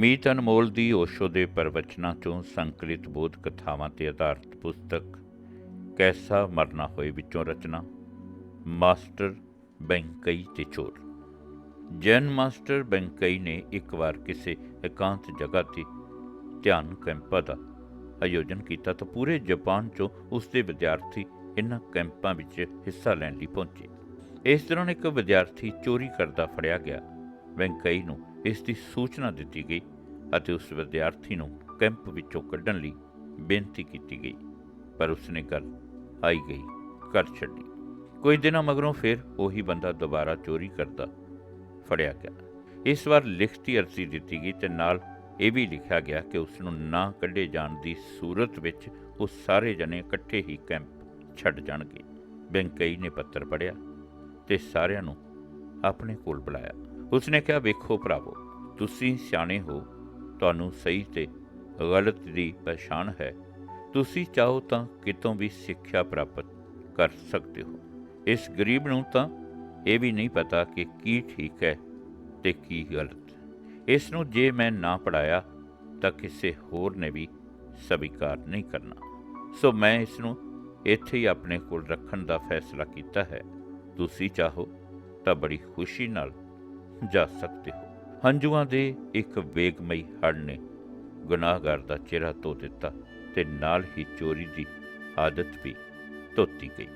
ਮੀਤ ਅਨਮੋਲ ਦੀ ਓਸ਼ੋ ਦੇ ਪ੍ਰਵਚਨਾਂ ਚੋਂ ਸੰਕਲਿਤ ਬੋਧ ਕਥਾਵਾਂ ਤੇ ਆਧਾਰਿਤ ਪੁਸਤਕ ਕੈਸਾ ਮਰਨਾ ਹੋਏ ਵਿੱਚੋਂ ਰਚਨਾ, ਮਾਸਟਰ ਬੈਂਕਈ ਤੇ ਚੋਰ। ਜੈਨ ਮਾਸਟਰ ਬੈਂਕਈ ਨੇ ਇੱਕ ਵਾਰ ਕਿਸੇ ਇਕਾਂਤ ਜਗ੍ਹਾ ਤੇ ਧਿਆਨ ਕੈਂਪਾਂ ਦਾ ਆਯੋਜਨ ਕੀਤਾ ਤਾਂ ਪੂਰੇ ਜਾਪਾਨ ਚੋਂ ਉਸ ਦੇ ਵਿਦਿਆਰਥੀ ਇਨ੍ਹਾਂ ਕੈਂਪਾਂ ਵਿੱਚ ਹਿੱਸਾ ਲੈਣ ਲਈ ਪਹੁੰਚੇ। ਇਸ ਦੌਰਾਨ ਇੱਕ ਵਿਦਿਆਰਥੀ ਚੋਰੀ ਕਰਦਾ ਫੜਿਆ ਗਿਆ। ਵੈਂਕਈ ਨੂੰ ਇਸ ਦੀ ਸੂਚਨਾ ਦਿੱਤੀ ਗਈ ਅਤੇ ਉਸ ਵਿਦਿਆਰਥੀ ਨੂੰ ਕੈਂਪ ਵਿੱਚੋਂ ਕੱਢਣ ਲਈ ਬੇਨਤੀ ਕੀਤੀ ਗਈ, ਪਰ ਉਸਨੇ ਗੱਲ ਆਈ ਗਈ ਕਰ ਛੱਡੀ। ਕੁਝ ਦਿਨਾਂ ਮਗਰੋਂ ਫਿਰ ਉਹੀ ਬੰਦਾ ਦੁਬਾਰਾ ਚੋਰੀ ਕਰਦਾ ਫੜਿਆ ਗਿਆ। ਇਸ ਵਾਰ ਲਿਖਤੀ ਅਰਜ਼ੀ ਦਿੱਤੀ ਗਈ ਤੇ ਨਾਲ ਇਹ ਵੀ ਲਿਖਿਆ ਗਿਆ ਕਿ ਉਸ ਨੂੰ ਨਾ ਕੱਢੇ ਜਾਣ ਦੀ ਸੂਰਤ ਵਿੱਚ ਉਹ ਸਾਰੇ ਜਣੇ ਇਕੱਠੇ ਹੀ ਕੈਂਪ ਛੱਡ ਜਾਣਗੇ। ਬੈਂਕਈ ਨੇ ਪੱਤਰ ਪੜਿਆ ਤੇ ਸਾਰਿਆਂ ਨੂੰ ਆਪਣੇ ਕੋਲ ਬੁਲਾਇਆ। ਉਸਨੇ ਕਿਹਾ, ਵੇਖੋ ਭਰਾਵੋ, ਤੁਸੀਂ ਸਿਆਣੇ ਹੋ ਤੁਹਾਨੂੰ ਸਹੀ ਤੇ ਗਲਤ ਦੀ ਪਛਾਣ ਹੈ। ਤੁਸੀਂ ਚਾਹੋ ਤਾਂ ਕਿਤੋਂ ਵੀ ਸਿੱਖਿਆ ਪ੍ਰਾਪਤ ਕਰ ਸਕਦੇ ਹੋ। ਇਸ ਗਰੀਬ ਨੂੰ ਤਾਂ ਇਹ ਵੀ ਨਹੀਂ ਪਤਾ ਕਿ ਕੀ ਠੀਕ ਹੈ ਤੇ ਕੀ ਗਲਤ। ਇਸ ਨੂੰ ਜੇ ਮੈਂ ਨਾ ਪੜਾਇਆ ਤਾਂ ਕਿਸੇ ਹੋਰ ਨੇ ਵੀ ਸਵੀਕਾਰ ਨਹੀਂ ਕਰਨਾ। ਸੋ ਮੈਂ ਇਸ ਨੂੰ ਇੱਥੇ ਹੀ ਆਪਣੇ ਕੋਲ ਰੱਖਣ ਦਾ ਫੈਸਲਾ ਕੀਤਾ ਹੈ। ਤੁਸੀਂ ਚਾਹੋ ਤਾਂ ਬੜੀ ਖੁਸ਼ੀ ਨਾਲ ਜਾ ਸਕਦੇ ਹੋ। ਹੰਝੂਆਂ ਦੇ ਇੱਕ ਵੇਗਮਈ ਹੜ ਨੇ ਗੁਨਾਹਗਾਰ ਦਾ ਚਿਹਰਾ ਧੋ ਦਿੱਤਾ ਤੇ ਨਾਲ ਹੀ ਚੋਰੀ ਦੀ ਆਦਤ ਵੀ ਧੋਤੀ ਗਈ।